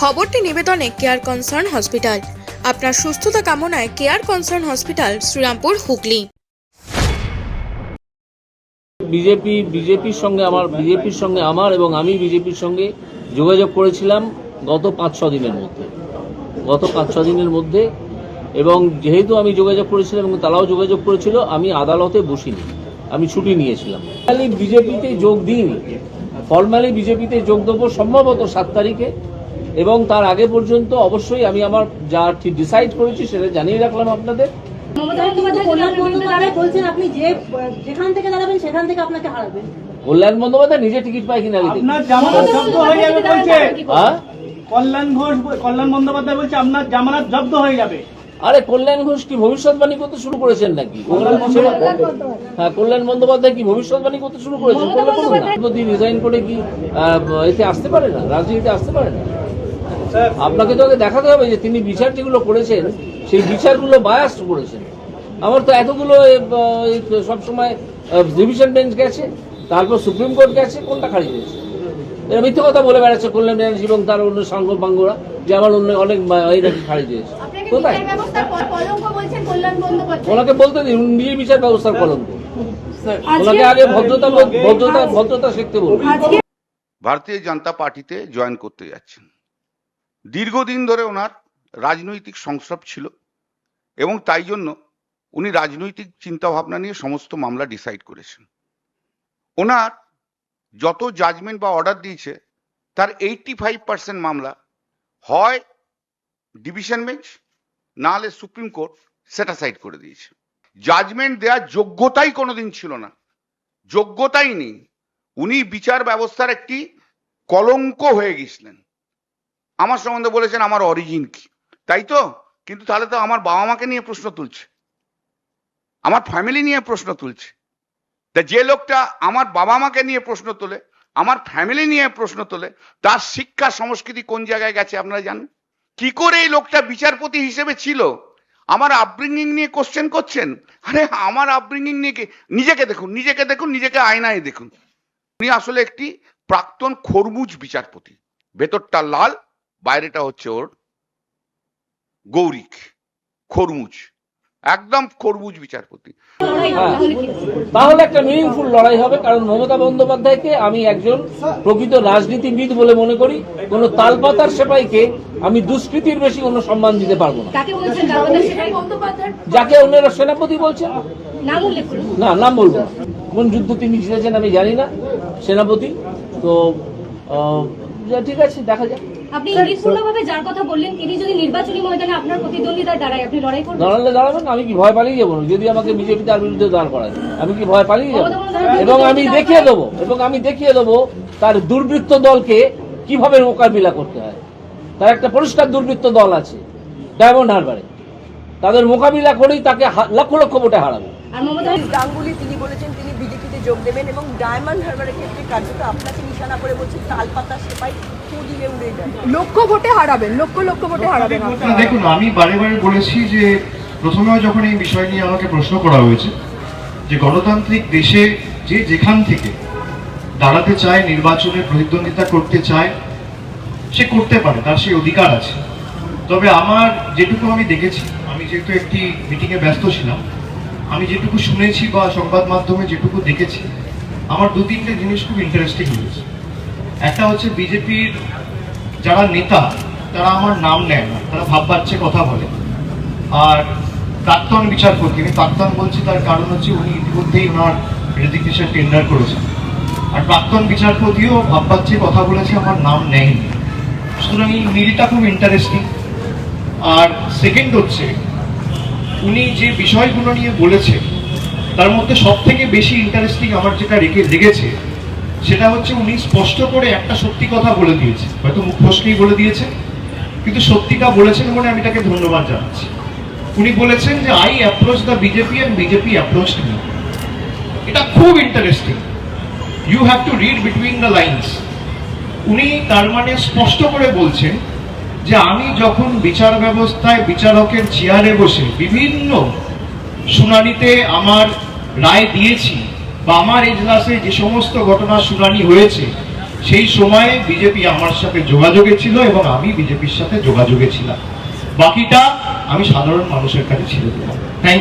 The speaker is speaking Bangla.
খবরটি নিবেদনে কেয়ার কনসার্ন হসপিটাল আপনার সুস্থতা কামনায় care concern hospital Serampore, Hooghly. BJP, বিজেপির সঙ্গে আমার, বিজেপির সঙ্গে আমার এবং আমি বিজেপির সঙ্গে যোগাযোগ করেছিলাম গত পাঁচ, ছ দিনের মধ্যে। গত পাঁচ, ছ দিনের মধ্যে এবং যেহেতু আমি যোগাযোগ করেছিলাম এবং তারাও যোগাযোগ করেছিল, আমি আদালতে বসিনি। আমি ছুটি নিয়েছিলাম। ফর্মালি বিজেপিতে যোগ দিইনি। ফর্মালি বিজেপিতে যোগ দেবো সম্ভবত সাত তারিখে। এবং তার আগে পর্যন্ত অবশ্যই আমি আমার যা ঠিক ডিসাইড করেছি সেটা জানিয়ে রাখলাম আপনাদের। কল্যাণ বন্দ্যোপাধ্যায় বলছেন আপনি যে যেখান থেকে দাঁড়াবেন সেখান থেকে আপনাকে হারাবেন। কল্যাণ বন্দ্যোপাধ্যায় নিজে টিকিট পায় কিনা আগে দেখি। আপনার জামানত জব্দ হয়ে যাবে বলছে। হ্যাঁ? কল্যাণ ঘোষ কল্যাণ বন্দ্যোপাধ্যায় বলছে আপনার জামানত জব্দ হয়ে যাবে। আরে কল্যাণ ঘোষ কি ভবিষ্যৎবাণী করতে শুরু করেছেন নাকি? হ্যাঁ কল্যাণ বন্দ্যোপাধ্যায় কি ভবিষ্যৎবাণী করতে শুরু করেছেন? রিজাইন করে কি এতে আসতে পারে না? রাজনীতিতে আসতে পারে না? আপনাকে তো আগে দেখাতে হবে যে তিনি বিচার যেগুলো করেছেন সেই বিচারগুলো বায়াস করেছেন। আমার তো এতগুলো সবসময় ডিভিশন বেঞ্চ গেছে তারপর সুপ্রিম কোর্ট গেছে কোনটা খারিজ হয়েছে? এরা মিথ্যে কথা বলে বেড়াচ্ছে কল্যাণ ব্যানার্জি এবং তার অন্য সাঙ্গ পাঙ্গরা যে আমার অন্য অনেক এই নাকি খারিজ হয়েছে। কোথায়? ওনাকে বলতে দিন উনি নিজে বিচার ব্যবস্থার কলঙ্ক। ওনাকে আগে ভদ্রতা ভদ্রতা ভদ্রতা শিখতে বলুন। ভারতীয় জনতা পার্টিতে জয়েন করতে যাচ্ছেন। দীর্ঘদিন ধরে ওনার রাজনৈতিক সংস্রব ছিল এবং তাই জন্য উনি রাজনৈতিক চিন্তাভাবনা নিয়ে সমস্ত মামলা ডিসাইড করেছেন। ওনার যত জাজমেন্ট বা অর্ডার দিয়েছে, তার এইটটি ফাইভ পার্সেন্ট মামলা হয় ডিভিশন বেঞ্চ না হলে সুপ্রিম কোর্ট সেটা সাইড করে দিয়েছে। জাজমেন্ট দেওয়ার যোগ্যতাই কোনোদিন ছিল না। যোগ্যতাই নেই। উনি বিচার ব্যবস্থার একটি কলঙ্ক হয়ে গেছিলেন আমার সম্বন্ধে বলেছেন আমার অরিজিন কি? তাই তো? কিন্তু তাহলে তো আমার বাবা মাকে নিয়ে প্রশ্ন তুলছে। আমার ফ্যামিলি নিয়ে প্রশ্ন তুলছে। তা যে লোকটা আমার বাবা মাকে নিয়ে প্রশ্ন তোলে, আমার ফ্যামিলি নিয়ে প্রশ্ন তোলে, তার শিক্ষা, সংস্কৃতি কোন জায়গায় গেছে আপনারা জানেন? কি করে এই লোকটা বিচারপতি হিসেবে ছিল? আমার আপব্রিঙ্গিং নিয়ে কোশ্চেন করছেন? আরে, আমার আপব্রিঙ্গিং নিয়ে নিজেকে দেখুন নিজেকে দেখুন, নিজেকে আয়নায় দেখুন। উনি আসলে একটি প্রাক্তন খরমুজ বিচারপতি। ভেতরটা লাল বাইরেটা হচ্ছে ওর গৌরিক খরমুজ একদম খরমুজ বিচারপতি। হ্যাঁ তাহলে একটা মিনিংফুল লড়াই হবে কারণ মমতা বন্দ্যোপাধ্যায়কে আমি একজন প্রকৃত রাজনীতিবিদ বলে মনে করি কোন তালপাতার সেপাইকে আমি দুষ্কৃতির বেশি কোনো সম্মান দিতে পারব না। কাকে বলছেন? দামোদর সেটাই বন্দ্যোপাধ্যায়? যাকে অন্যরা সেনাপতি বলছেন নাম উল্লেখ করুন। না নাম বলব কোন যুদ্ধ তিনি জিতেছেন আমি জানি না সেনাপতি। তো আহ, ঠিক আছে দেখা যাক। আপনি ইঙ্গিতপূর্ণভাবে যার কথা বললেন তিনি যদি নির্বাচনী ময়দানে আপনার প্রতিদ্বন্দ্বিতায় দাঁড়ায় আপনি লড়াই করবেন? দাঁড়ালে দাঁড়াবেন আমি কি ভয় পালিয়ে যাব? যদি আমাকে বিজেপি তার বিরুদ্ধে দাঁড় করায় আমি কি ভয় পালিয়ে যাব? এবং আমি দেখিয়ে দেবো এবং আমি দেখিয়ে দেবো তার দুর্বৃত্ত দলকে কীভাবে মোকাবিলা করতে হয়। তার একটা পরিষ্কার দুর্বৃত্ত দল আছে ডায়মন্ড হারবারে। তাদের মোকাবিলা করেই তাকে লক্ষ লক্ষ ভোটে হারাবে। আর গাঙ্গুলি তিনি বলেছেন তিনি বিজেপিতে যোগ দেবেন এবং ডায়মন্ড হারবারের ক্ষেত্রে কার্যত আপনাকে নিশানা করে বলছেন তালপাতা সেপাই দিলে উড়ে যায়। লক্ষ ভোটে হারাবেন লক্ষ লক্ষ ভোটে হারাবেন দেখুন আমি বারে বারে বলেছি যে প্রথমেও যখন এই বিষয় নিয়ে আমাকে প্রশ্ন করা হয়েছে যে গণতান্ত্রিক দেশে যে যেখান থেকে দাঁড়াতে চায় নির্বাচনে প্রতিদ্বন্দ্বিতা করতে চায় সে করতে পারে তার সেই অধিকার আছে। তবে আমার যেটুকু আমি দেখেছি আমি যেহেতু একটি মিটিংয়ে ব্যস্ত ছিলাম আমি যেটুকু শুনেছি বা সংবাদ মাধ্যমে যেটুকু দেখেছি, আমার দু তিনটে জিনিস খুব ইন্টারেস্টিং হয়েছে। একটা হচ্ছে বিজেপির যারা নেতা, তারা আমার নাম নেয় না, তারা ভাব বাচ্চে কথা বলে। আর প্রাক্তন বিচারপতি, আমি প্রাক্তন বলছি, তার কারণ হচ্ছে উনি ইতিমধ্যেই ওনার রেজিগনেশন টেন্ডার করেছেন। আর প্রাক্তন বিচারপতিও ভাব বাচ্চে কথা বলেছে, আমার নাম নেয়নি। সুতরাং এই মিলটা খুব ইন্টারেস্টিং আর সেকেন্ড হচ্ছে উনি যে বিষয়গুলো নিয়ে বলেছেন, তার মধ্যে সব থেকে বেশি ইন্টারেস্টিং আমার যেটা রেখে, লেগেছে, সেটা হচ্ছে উনি স্পষ্ট করে একটা সত্যি কথা বলে দিয়েছে হয়তো মুখ বলে দিয়েছে কিন্তু সত্যিটা বলেছেন বলে আমি তাকে ধন্যবাদ জানাচ্ছি। উনি বলেছেন যে I approach the BJP and BJP approach me এটা খুব interesting you have to read between the lines উনি তার মানে স্পষ্ট করে বলছেন যে আমি যখন বিচার ব্যবস্থায় বিচারকের চেয়ারে বসে বিভিন্ন শুনানিতে আমার রায় দিয়েছি বা আমার এজলাসে যে সমস্ত ঘটনা শুনানি হয়েছে, সেই সময়ে বিজেপি আমার সাথে যোগাযোগে ছিল এবং আমি বিজেপির সাথে যোগাযোগে ছিলাম। বাকিটা আমি সাধারণ মানুষের কাছে ছেড়ে দিলাম। থ্যাংক